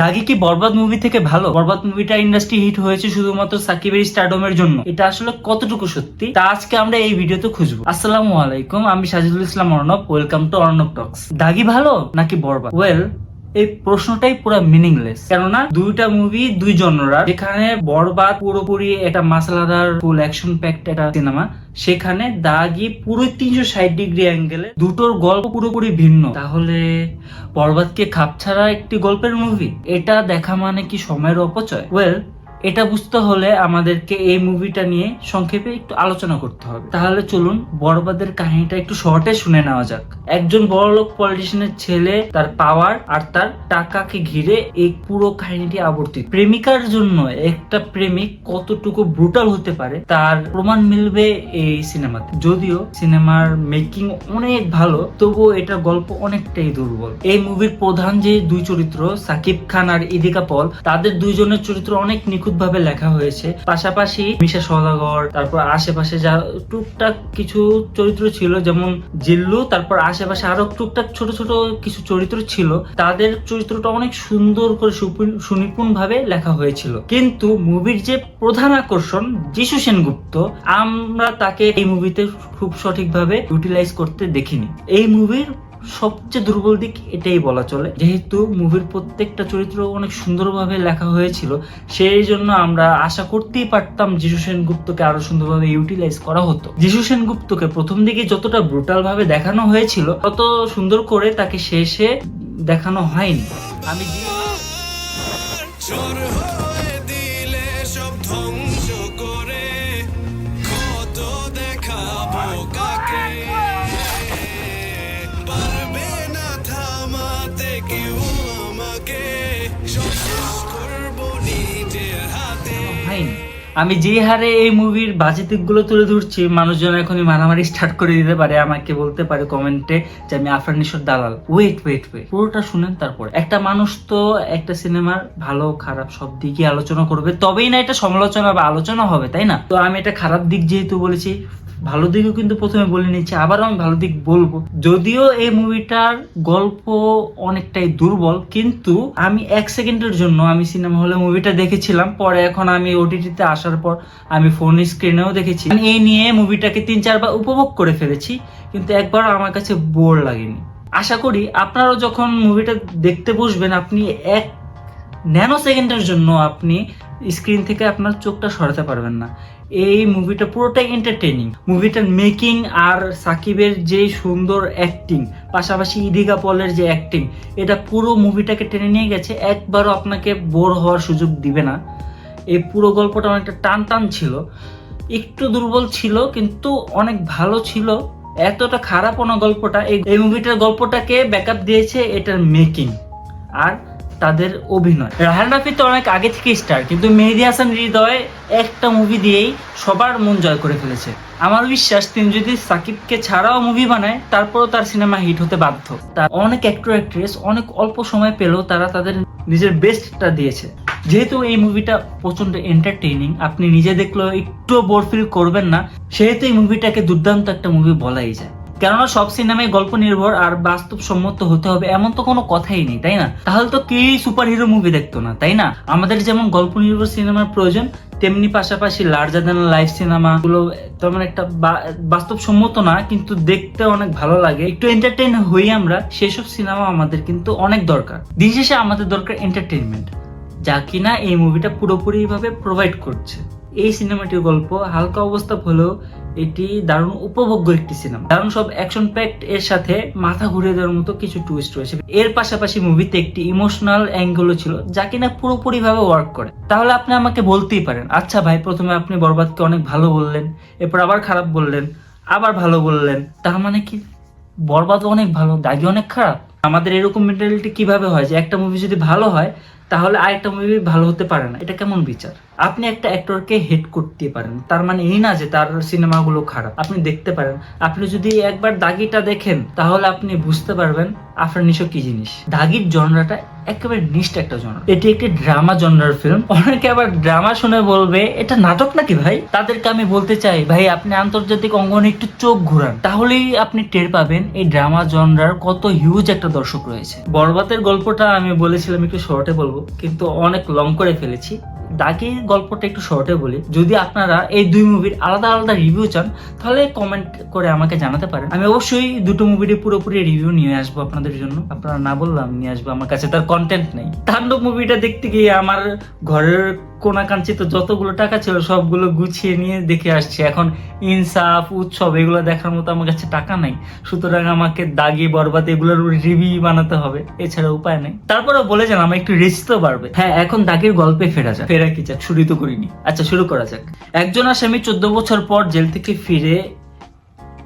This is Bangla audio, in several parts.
দাগি কি বরবাদ মুভি থেকে ভালো? বরবাদ মুভিটা ইন্ডাস্ট্রি হিট হয়েছে শুধুমাত্র সাকিবের স্টারডমের জন্য। এটা আসলে কতটুকু সত্যি? তা আজকে আমরা এই ভিডিওতে খুঁজবো। আসসালামু আলাইকুম, আমি Sajidul Islam Arnob welcome to Arnob talks দাগি ভালো নাকি বরবাদ? ওয়েল এই প্রশ্নটাই পুরো মিনিংলেস কেননা দুইটা মুভি দুই জনরা যেখানে বরবাদ, পুরোপুরি একটা মাসালাদার ফুল অ্যাকশন প্যাক্ট একটা সিনেমা সেখানে দাগি পুরো তিনশো ষাট ডিগ্রি অ্যাঙ্গেলে দুটোর গল্প পুরোপুরি ভিন্ন। তাহলে বরবাদকে খাপছাড়া একটি গল্পের মুভি এটা দেখা মানে কি সময়ের অপচয়? ওয়েল এটা বুঝতে হলে আমাদেরকে এই মুভিটা নিয়ে সংক্ষেপে একটু আলোচনা করতে হবে। তাহলে চলুন বড়বাদের কাহিনীটা একটু শর্টে শুনে নেওয়া যাক। একজন বড়লোক পলিটিশিয়ানের ছেলে, তার পাওয়ার আর তার টাকাকে ঘিরে এই পুরো কাহিনীটি আবর্তিত। প্রেমিকার জন্য একটা প্রেমিক কতটুকু ব্রুটাল হতে পারে, তার প্রমাণ মিলবে এই সিনেমাতে যদিও সিনেমার মেকিং অনেক ভালো, তবুও এটা গল্প অনেকটাই দুর্বল। এই মুভির প্রধান যে দুই চরিত্র, সাকিব খান আর ইদিকা পল, তাদের দুইজনের চরিত্র অনেক নিখুঁত ভাবে লেখা হয়েছে। পাশাপাশি মিশা সদাগর তারপর আশেপাশে যা টুকটাক কিছু চরিত্র ছিল, যেমন জিল্লু, তারপর আশেপাশে আরও টুকটাক ছোট ছোট কিছু চরিত্র ছিল, তাদের চরিত্রটা অনেক সুন্দর করে সুনিপুণ ভাবে লেখা হয়েছিল। কিন্তু মুভির যে প্রধান আকর্ষণ যিশু সেনগুপ্ত, আমরা তাকে এই মুভিতে খুব সঠিকভাবে ইউটিলাইজ করতে দেখিনি। এই মুভির সবচেয়ে দুর্বল দিক এটাই বলা চলে। যেহেতু মুভির প্রত্যেকটা চরিত্র অনেক সুন্দরভাবে লেখা হয়েছিল, সেই জন্য আমরা আশা করতেই পারতাম যিশু সেনগুপ্তকে আরও সুন্দরভাবে ইউটিলাইজ করা হতো। যিশু সেনগুপ্তকে প্রথম দিকে যতটা ব্রুটাল ভাবে দেখানো হয়েছিল, তত সুন্দর করে তাকে শেষে দেখানো হয়নি। আমি আমি যে হারে এই মুভির বাজে দিকগুলো তুলে ধরছি, মানুষজন এখনই মারামারি স্টার্ট করে দিতে পারে, আমাকে বলতে পারে কমেন্টে যে আমি আফরানিশ্বর দালাল। ওয়েট ওয়েট ওয়েট পুরোটা শুনেন তারপরে। একটা মানুষ তো একটা সিনেমার ভালো, খারাপ সব দিকই আলোচনা করবে, তবেই না এটা সমালোচনা বা আলোচনা হবে, তাই না? তো আমি এটা খারাপ দিক যেহেতু বলেছি ভালো দিকও কিন্তু প্রথমে বলে নিচ্ছি আবারও আমি ভালো দিক বলব। যদিও এই মুভিটার গল্প অনেকটাই দুর্বল, কিন্তু আমি এক সেকেন্ডের জন্য আমি সিনেমা হলে মুভিটা দেখেছিলাম, পরে এখন আমি ওটিটিতে আসার পর আমি ফোন স্ক্রিনেও দেখেছি। আমি এই নিয়ে মুভিটাকে তিন চারবার উপভোগ করে ফেলেছি, কিন্তু একবার আমার কাছে বোর লাগেনি। আশা করি আপনারাও যখন মুভিটা দেখতে বসবেন, আপনি এক ন্যানো সেকেন্ডের জন্য আপনি স্ক্রিন থেকে আপনার চোখটা সরাতে পারবেন না। এই মুভিটা পুরোটাই এন্টারটেনিং মুভিটার মেকিং আর সাকিবের যে সুন্দর অ্যাক্টিং পাশাপাশি ইদিকা পলের যে অ্যাক্টিং এটা পুরো মুভিটাকে টেনে নিয়ে গেছে। একবারও আপনাকে বোর হওয়ার সুযোগ দিবে না। এই পুরো গল্পটা অনেকটা টান টান ছিল। একটু দুর্বল ছিল, কিন্তু অনেক ভালো ছিল। এতটা খারাপ না গল্পটা। এই এই মুভিটার গল্পটাকে ব্যাকআপ দিয়েছে এটার মেকিং আর তাদের অভিনয়। রাহান রাফি তো অনেক আগে থেকে স্টার কিন্তু মেহেদি হাসান হৃদয় একটা মুভি দিয়েই সবার মন জয় করে ফেলেছে। আমার বিশ্বাস, তিনি যদি সাকিবকে ছাড়াও মুভি বানায়, তারপরও তার সিনেমা হিট হতে বাধ্য। তার অনেক অ্যাক্টর অ্যাক্ট্রেস অনেক অল্প সময় পেলেও তারা তাদের নিজের বেস্টটা দিয়েছে। যেহেতু এই মুভিটা প্রচণ্ড এন্টারটেইনিং আপনি নিজে দেখলেও একটু বোর ফিল করবেন না, সেহেতু এই মুভিটাকে দুর্দান্ত একটা মুভি বলাই যায়। কেননা সব সিনেমায় গল্প নির্ভর আর বাস্তবসম্মত হতে হবে এমন তো কোনো কথাই নেই, তাই না? তাহলে তো কেউই সুপার হিরো মুভি দেখতো না, তাই না? আমাদের যেমন গল্প নির্ভর সিনেমার প্রয়োজন, তেমনি পাশাপাশি লার্জার দ্যান লাইফ সিনেমা গুলো তেমন একটা বাস্তবসম্মত না, কিন্তু দেখতে অনেক ভালো লাগে। একটু এন্টারটেইন হই আমরা, সেসব সিনেমা আমাদের কিন্তু অনেক দরকার। দিন শেষে আমাদের দরকার এন্টারটেইনমেন্ট যা কিনা এই মুভিটা পুরোপুরি ভাবে প্রোভাইড করছে। এই সিনেমাটির গল্প হালকা অবস্থা হলেও এটি দারুণ উপভোগ্য একটি সিনেমা দারুণ সব অ্যাকশন প্যাক্ট এর সাথে মাথা ঘুরে দেওয়ার মতো কিছু টুইস্ট রয়েছে। এর পাশাপাশি মুভিতে একটি ইমোশনাল অ্যাঙ্গেলও ছিল, যা কিনা পুরোপুরি ভাবে ওয়ার্ক করে। তাহলে আপনি আমাকে বলতেই পারেন আচ্ছা ভাই, প্রথমে আপনি বরবাদকে অনেক ভালো বললেন, এরপর আবার খারাপ বললেন, আবার ভালো বললেন। তার মানে কি? বরবাদ অনেক ভালো দাগি অনেক খারাপ। আমাদের এরকম মেন্টালিটি কীভাবে হয় যে একটা মুভি যদি ভালো হয় তাহলে আরেকটা মুভি ভালো হতে পারে না। এটা কেমন বিচার? আপনি একটা অ্যাক্টরকে হেড করতে পারেন, তার মানে এই না যে তার সিনেমাগুলো খারাপ। আপনি দেখতে পারেন। আপনি যদি একবার দাগিটা দেখেন, তাহলে আপনি বুঝতে পারবেন আফরান নিশো কি জিনিস। দাগির জনরাটা একেবারে নিষ্ঠ একটা জনরা। এটি একটি ড্রামা জনরার ফিল্ম অনেকে আবার ড্রামা শুনে বলবে, এটা নাটক নাকি ভাই? তাদেরকে আমি বলতে চাই, ভাই, আপনি আন্তর্জাতিক অঙ্গনে একটু চোখ ঘুরান। তাহলেই আপনি টের পাবেন এই ড্রামা জনরার কত হিউজ একটা দর্শক রয়েছে। বরবাতের গল্পটা আমি বলেছিলাম একটু শর্টে বলব। কিন্তু অনেক লং করে ফেলেছি। দাগির গল্পটা একটু শর্টে বলি। যদি আপনারা এই দুই মুভির আলাদা আলাদা রিভিউ চান, তাহলে কমেন্ট করে আমাকে জানাতে পারেন। আমি অবশ্যই দুটো মুভির পুরোপুরি রিভিউ নিয়ে আসব আপনাদের জন্য। আপনারা না বললাম, নিয়ে আসব। আমার কাছে তার কন্টেন্ট নেই। তাণ্ডব মুভিটা দেখতে গিয়ে আমার ঘরের কোনাকাঞ্চিত যতগুলো টাকা ছিল সবগুলো গুছিয়ে নিয়ে দেখে আসছি। এখন ইনসাফ, উৎসব, এগুলো দেখার মতো আমার কাছে টাকা নাই। সুতরাং আমাকে দাগি, বরবাদ এগুলোর রিভিউ বানাতে হবে, এছাড়া উপায় নেই। তারপরে বলে যান আমার একটু রিস্ক তো বাড়বে। হ্যাঁ এখন দাগির গল্পে ফেরা যাক। ফেরা কি যাক? শুরু তো করিনি। আচ্ছা শুরু করা যাক। একজন আসামি চোদ্দ বছর পর জেল থেকে ফিরে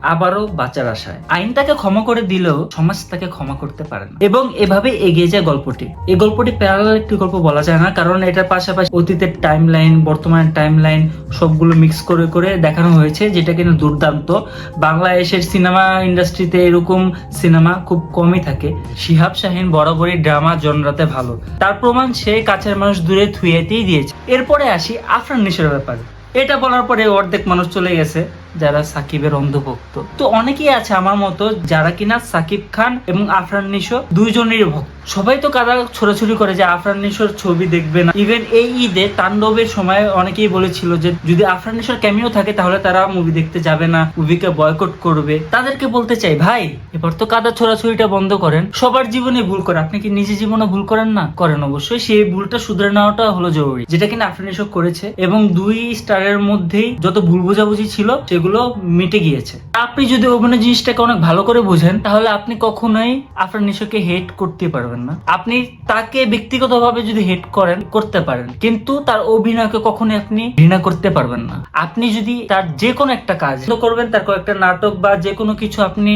আবারও বাঁচার আশায়। আইন তাকে ক্ষমা করে দিলেও সমাজ তাকে ক্ষমা করতে পারে না। এবং এভাবে এগিয়ে যায় গল্পটি। এই গল্পটি প্যারালাল একটি গল্প বলা যায় না, কারণ এটার পাশাপাশি অতীতের টাইম লাইন বর্তমানের টাইম লাইন সবগুলো মিক্স করে করে দেখানো হয়েছে, যেটা কিনা দুর্দান্ত। বাংলাদেশের সিনেমা ইন্ডাস্ট্রিতে এরকম সিনেমা খুব কমই থাকে। শিহাব শাহিন বরাবরই ড্রামা জনরাতে ভালো। তার প্রমাণ সে কাছের মানুষ দূরে থুয়েতেই দিয়েছে। এরপরে আসি আফরান নিশোর ব্যাপারে। এটা বলার পরে অর্ধেক মানুষ চলে গেছে। যারা সাকিবের অন্ধভক্ত তো অনেকেই আছে আমার মতো যারা কিনা সাকিব খান এবং আফরান নিশো দুইজনেরই ভক্ত। সবাই তো কাদা ছোড়াছুড়ি করে যে আফরান নিশোর ছবি দেখবে না। ইভেন এই ঈদে তাণ্ডবের সময় অনেকেই বলেছিল যে যদি আফরান নিশোর ক্যামিও থাকে তাহলে তারা মুভি দেখতে যাবে না মুভিকে বয়কট করবে। তাদেরকে বলতে চাই, ভাই, এবার তো কাদা ছোড়াছুড়িটা বন্ধ করেন। সবার জীবনে ভুল করে। আপনি কি নিজে জীবনে ভুল করেন না? করেন অবশ্যই। সেই ভুলটা শুধরে নেওয়াটা হলো জরুরি। যেটা কিনা আফরান নিশো করেছে এবং দুই স্টারের মধ্যেই যত ভুল বোঝাবুঝি ছিল সেগুলো মিটে গিয়েছে। আপনি যদি অভিনয় জিনিসটাকে অনেক ভালো করে বুঝেন, তাহলে আপনি কখনোই আফরান নিশোকে হেট করতে পারবেন না। আপনি তাকে ব্যক্তিগতভাবে যদি হেট করেন, করতে পারেন। কিন্তু তার অভিনয়কে কখনোই আপনি ঘৃণা করতে পারবেন না। আপনি যদি তার যে কোনো একটা কাজ করবেন, তার কয়েকটা নাটক বা যে কোনো কিছু আপনি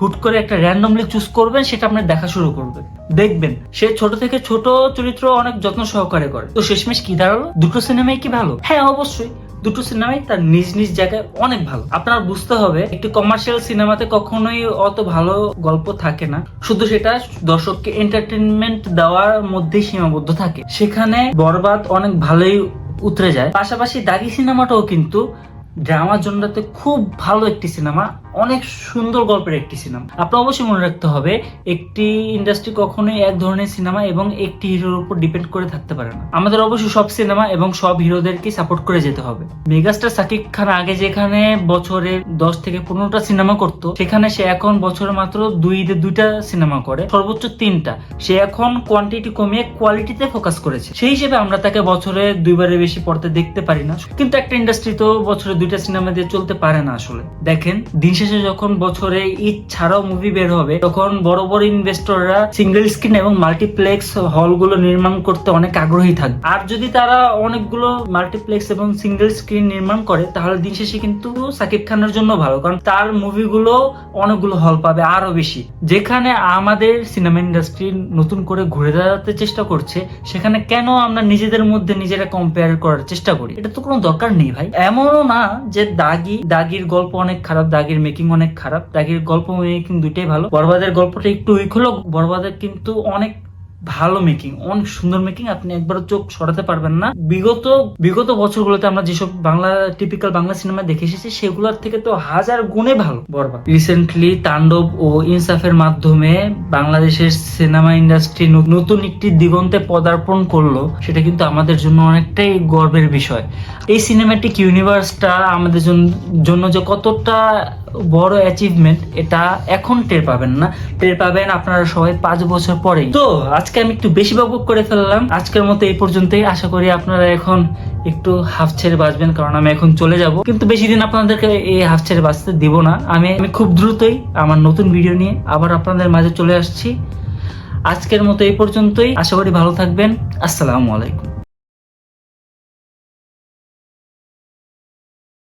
হুট করে একটা র্যান্ডমলি চুজ করবেন, সেটা আপনি দেখা শুরু করবেন দেখবেন, সে ছোট থেকে ছোট চরিত্র অনেক যত্ন সহকারে করে। তো শেষমেশ কি দাঁড়াল? দুটো সিনেমাই কি ভালো? হ্যাঁ অবশ্যই। দুটো সিনেমাই তার নিজ নিজ জায়গায় অনেক ভালো। আপনার বুঝতে হবে, একটি কমার্শিয়াল সিনেমাতে কখনোই অত ভালো গল্প থাকে না। শুধু সেটা দর্শককে এন্টারটেনমেন্ট দেওয়ার মধ্যেই সীমাবদ্ধ থাকে। সেখানে বরবাদ অনেক ভালোই উতরে যায়। পাশাপাশি দাগি সিনেমাটাও কিন্তু ড্রামা জন্ডাতে খুব ভালো একটি সিনেমা অনেক সুন্দর গল্পের একটি সিনেমা আপনার অবশ্যই মনে রাখতে হবে, একটি ইন্ডাস্ট্রি কখনোই এক ধরনের সিনেমা এবং একটি হিরোর উপর ডিপেন্ড করে থাকতে পারে না। আমাদের অবশ্যই সব সিনেমা এবং সব হিরোদেরকে সাপোর্ট করে যেতে হবে। মেগাস্টার সাকিব খান আগে যেখানে বছরে দশ থেকে পনেরোটা সিনেমা করত, সেখানে সে এখন বছরে মাত্র দুই দুইটা সিনেমা করে, সর্বোচ্চ তিনটা। সে এখন কোয়ান্টিটি কমিয়ে কোয়ালিটিতে ফোকাস করেছে। সেই হিসেবে আমরা তাকে বছরে দুইবারের বেশি পড়তে দেখতে পারি না। কিন্তু একটা ইন্ডাস্ট্রি তো বছরে দুইটা সিনেমা দিয়ে চলতে পারে না আসলে। দেখেন, দিন শেষে যখন বছরে ঈদ ছাড়াও মুভি বের হবে, তখন বড় বড় ইনভেস্টররা সিঙ্গেল স্ক্রিন এবং মাল্টিপ্লেক্স হলগুলো নির্মাণ করতে অনেক আগ্রহী থাকবে। আর যদি তারা অনেকগুলো মাল্টিপ্লেক্স এবং সিঙ্গেল স্ক্রিন নির্মাণ করে, তাহলে দিন শেষে কিন্তু সাকিব খানের জন্য ভালো, কারণ তার মুভিগুলো অনেকগুলো হল পাবে আরও বেশি। যেখানে আমাদের সিনেমা ইন্ডাস্ট্রি নতুন করে ঘুরে দাঁড়াতে চেষ্টা করছে, সেখানে কেন আমরা নিজেদের মধ্যে নিজেরা কম্পেয়ার করার চেষ্টা করি? এটা তো কোনো দরকার নেই ভাই। এমনও না যে দাগি, দাগির গল্প অনেক খারাপ, দাগির মেকিং অনেক খারাপ। দাগির গল্প মেকিং দুইটাই ভালো। বরবাদের গল্পটা একটু উইক হলো। বরবাদের কিন্তু অনেক ভালো মেকিং অনেক সুন্দর মেকিং আপনি একবার চোখ সরাতে পারবেন না। বিগত বিগত বছরগুলোতে আমরা যেসব বাংলা টিপিক্যাল বাংলা সিনেমা দেখে এসেছি, সেগুলোর থেকে তো হাজার গুণে ভালো বরবাদ। রিসেন্টলি তাণ্ডব ও ইনসাফের মাধ্যমে বাংলাদেশের সিনেমা ইন্ডাস্ট্রি নতুন একটি দিগন্তে পদার্পণ করল। সেটা কিন্তু আমাদের জন্য অনেকটাই গর্বের বিষয়। এই সিনেমাটিক ইউনিভার্সটা আমাদের জন্য যে কতটা বড় অ্যাচিভমেন্ট এটা এখন টের পাবেন না। টের পাবেন আপনারা সবাই পাঁচ বছর পরে তো, আজকে আমি একটু বেশি বকবক করে ফেললাম। আজকের মতো এই পর্যন্তই। আশা করি আপনারা এখন একটু হাফ ছেড়ে বাঁচবেন, কারণ আমি এখন চলে যাব। কিন্তু বেশি দিন আপনাদেরকে এই হাফ ছেড়ে বাঁচতে দিব না। আমি আমি খুব দ্রুতই আমার নতুন ভিডিও নিয়ে আবার আপনাদের মাঝে চলে আসছি। আজকের মতো এই পর্যন্তই। আশা করি ভালো থাকবেন। আসসালামু আলাইকুম।